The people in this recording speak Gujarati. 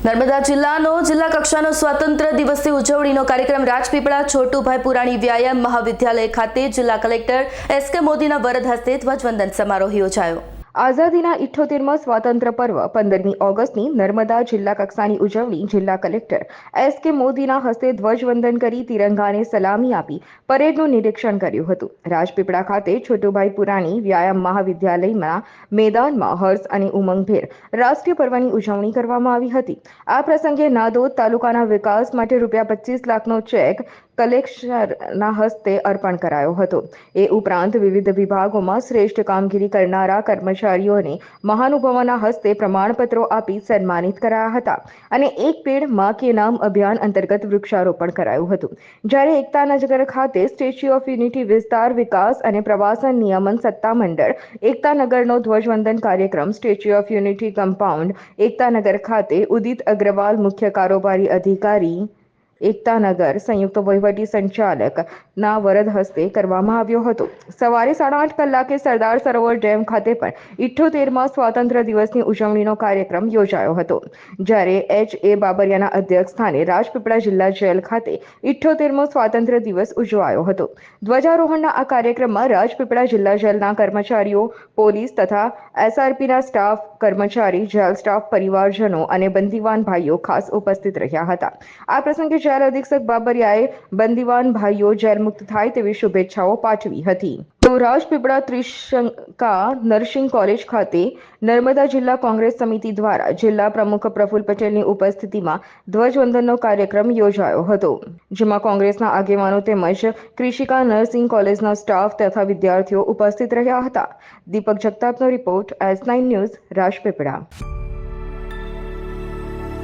નર્મદા જિલ્લાનો, જિલ્લા કક્ષાનો સ્વાતંત્ર્ય દિવસની ઉજવણીનો કાર્યક્રમ રાજપીપળા છોટુભાઈ પુરાણી વ્યાયામ મહાવિદ્યાલય ખાતે જિલ્લા કલેક્ટર એસ કે મોદીના વરદ હસ્તે ધ્વજવંદન સમારોહ યોજાયો. આઝાદીના ઇઠ્ઠોતેરમાં સ્વાતંત્ર્ય પર્વ પંદરમી ઓગસ્ટની નર્મદા જિલ્લા કક્ષાની ઉજવણી જિલ્લા કલેક્ટર એસ કે મોદીના હસ્તે ધ્વજવંદન કરી તિરંગાને સલામી આપી પરેડનું નિરીક્ષણ કર્યું હતું. રાજપીપળા ખાતે છોટુભાઈ પુરાણી વ્યાયામ મહાવિદ્યાલયના મેદાનમાં હર્ષ અને ઉમંગભેર રાષ્ટ્રીય પર્વની ઉજવણી કરવામાં આવી હતી. આ પ્રસંગે નાદોદ તાલુકાના વિકાસ માટે રૂપિયા પચીસ લાખનો ચેક કલેક્ટરના હસ્તે અર્પણ કરાયો હતો. એ ઉપરાંત વિવિધ વિભાગોમાં શ્રેષ્ઠ કામગીરી કરનારા કર્મચારીઓને મહાનુભાવોના હસ્તે પ્રમાણપત્રો આપી સન્માનિત કરાયા હતા અને એક પેડ મા કે નામ અભિયાન અંતર્ગત વૃક્ષારોપણ કરાયું હતું. જ્યારે એકતાનગર ખાતે સ્ટેચ્યુ ઓફ યુનિટી વિસ્તાર વિકાસ અને પ્રવાસન નિયમન સત્તામંડળ એકતાનગરનો ધ્વજવંદન કાર્યક્રમ statue of unity compound Ektanagar ખાતે ઉદિત અગ્રવાલ મુખ્ય કારોબારી અધિકારી એકતાનગર સંયુક્ત વહીવટી સંચાલકના વરદ હસ્તે કરવામાં આવ્યો હતો. સવારે સાડા આઠ કલાકે સરદાર સરોવર ડેમ ખાતે પણ ઇઠ્ઠોતેરમાં સ્વાતંત્ર્ય દિવસની ઉજવણીનો કાર્યક્રમ યોજાયો હતો. જ્યારે એચ એ બાબરિયાના અધ્યક્ષ સ્થાને રાજપીપળા જિલ્લા જેલ ખાતે ઇઠ્ઠોતેરમો સ્વાતંત્ર્ય દિવસ ઉજવાયો હતો. ધ્વજારોહણના આ કાર્યક્રમમાં રાજપીપળા જિલ્લા જેલના કર્મચારીઓ, પોલીસ તથા એસઆરપીના સ્ટાફ, કર્મચારી, જેલ સ્ટાફ, પરિવારજનો અને બંદીવાન ભાઈઓ ખાસ ઉપસ્થિત રહ્યા હતા. આ પ્રસંગે જેલ અધિક્ષક બાબરિયાએ બંદીવાન ભાઈઓ જેલમુક્ત થાય તેવી શુભેચ્છાઓ પાઠવી હતી. તો રાજપીપળા ત્રિશંકા નર્સિંગ કોલેજ ખાતે નર્મદા જિલ્લા કોંગ્રેસ સમિતિ દ્વારા જિલ્લા પ્રમુખ પ્રફુલ પટેલની ઉપસ્થિતિમાં ધ્વજવંદનનો કાર્યક્રમ યોજાયો હતો, જેમાં કોંગ્રેસના આગેવાનો તેમજ કૃષિકા નર્સિંગ કોલેજના સ્ટાફ તથા વિદ્યાર્થીઓ ઉપસ્થિત રહ્યા હતા. Deepak જગતાપનો report S nine news Rajpipla.